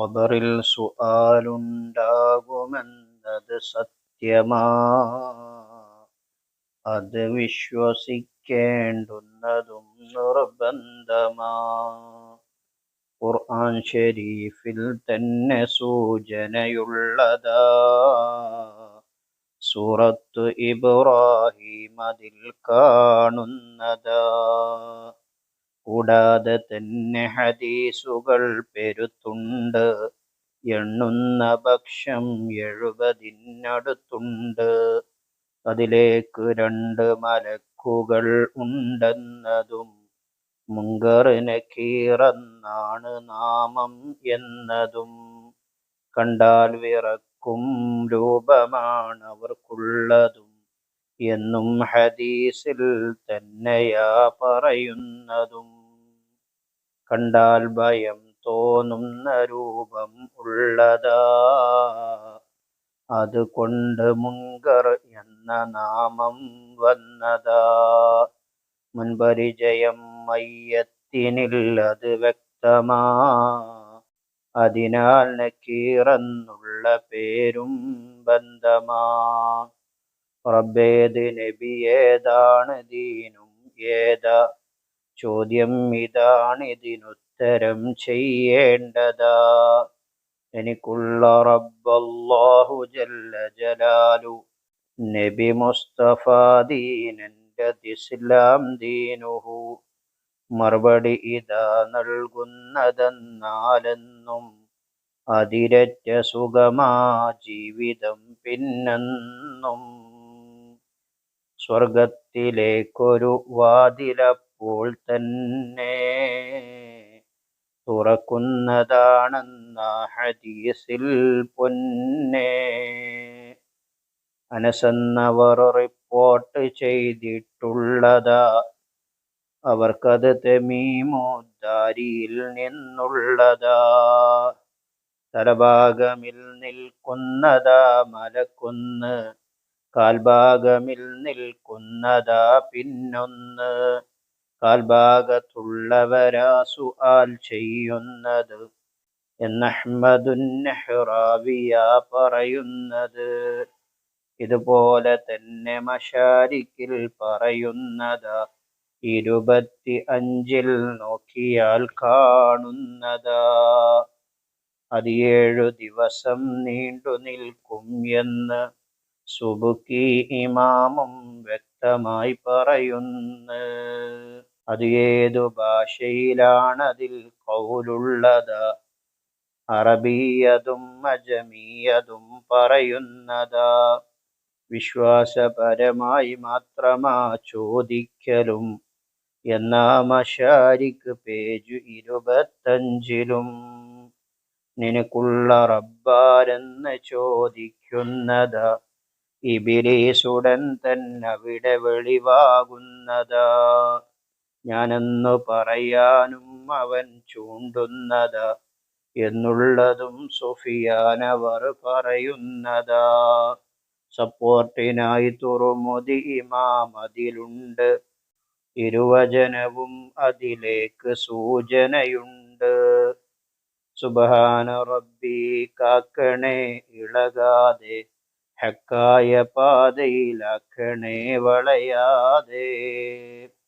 ഖബറിൽ സുആലുണ്ടാകുമെന്നത് സത്യമാ. അത് വിശ്വസിക്കേണ്ടുന്നതും നിർബന്ധമാ. ഖുർആൻ ഷരീഫിൽ തന്നെ സൂചനയുള്ളതാ. സൂറത്ത് ഇബ്രാഹിം അതിൽ കാണുന്നതാ. കൂടാതെ തന്നെ ഹദീസുകൾ പെരുത്തുണ്ട്. എണ്ണുന്ന പക്ഷം എഴുപതിനടുത്തുണ്ട്. അതിലേക്ക് രണ്ട് മലക്കുകൾ ഉണ്ടെന്നതും മുങ്കറിന് കീറന്നാണ് നാമം എന്നതും. കണ്ടാൽ വിറക്കും രൂപമാണ് അവർക്കുള്ളതും എന്നും ഹദീസിൽ തന്നെയാ പറയുന്നതും. കണ്ടാൽ ഭയം തോന്നുന്ന രൂപം ഉള്ളതാ. അതുകൊണ്ട് മുൻകർ എന്ന നാമം വന്നതാ. മുൻപരിചയം മയ്യത്തിനില്ലത് വ്യക്തമാ. അതിനാൽ നക്കീറെന്നുള്ള പേരും ബന്ധമാ. റബ്ബേത് നബി ഏതാണ് ദീനും ഏതാ? ചോദ്യം ഇതാണിതിനുത്തരം ചെയ്യേണ്ടതാ. എനിക്കുള്ള റബ്ബല്ലാഹു ജല്ല ജലാലു നബി മുസ്തഫ ദീനന്റെ ഇസ്ലാം ദീനുഹു. മറുപടി ഇതാ നൽകുന്നതെന്നാലെന്നും അതിരറ്റ സുഖമാ ജീവിതം പിന്നെന്നും. സ്വർഗത്തിലേക്കൊരു വാതിലപ്പോൾ തന്നെ തുറക്കുന്നതാണെന്ന ഹദീസിൽ പൊന്നെ. അനസന്നവർ റിപ്പോർട്ട് ചെയ്തിട്ടുള്ളതാ. അവർക്കത് തെമീമോദ്ദാരിയിൽ നിന്നുള്ളതാ. തലഭാഗമിൽ നിൽക്കുന്നതാ മലക്കുന്ന് കാൽഭാഗമിൽ നിൽക്കുന്നതാ പിന്നൊന്ന്. കാൽഭാഗത്തുള്ളവരാ ആൽ ചെയ്യുന്നത് എന്നഹ്മദുന്നഹ്റാവിയ പറയുന്നത്. ഇതുപോലെ തന്നെ മഷാരിക്കിൽ പറയുന്നതാ ഇരുപത്തി അഞ്ചിൽ നോക്കിയാൽ കാണുന്നതാ. അത് ഏഴു ദിവസം നീണ്ടു നിൽക്കും എന്ന് സുബുക്കി ഇമാമും വ്യക്തമായി പറയുന്നു. അത് ഏതു ഭാഷയിലാണതിൽ കൗലുള്ളത്? അറബിയതും അജമീയതും പറയുന്നത്. വിശ്വാസപരമായി മാത്രമാ ചോദിക്കലും. എന്നാ മഷാരിക്ക് പേജ് ഇരുപത്തഞ്ചിലും. നിനക്കുള്ള റബ്ബാരെന്ന് ചോദിക്കുന്നത്. ഇബിലീസുടൻ തന്നെ അവിടെ വെളിവാകുന്നതാ ഞാനെന്നു പറയാനും അവൻ ചൂണ്ടുന്നതാ. എന്നുള്ളതും സുഫിയാനവർ പറയുന്നതാ. സപ്പോർട്ടിനായി തുറുമുതി ഇമാം അതിലുണ്ട്. ഇരുവചനവും അതിലേക്ക് സൂചനയുണ്ട്. സുബഹാന റബ്ബി കാക്കണേ ഇളകാതെ ഹക്കായ പാതയിലാക്കണേ വളയാതെ.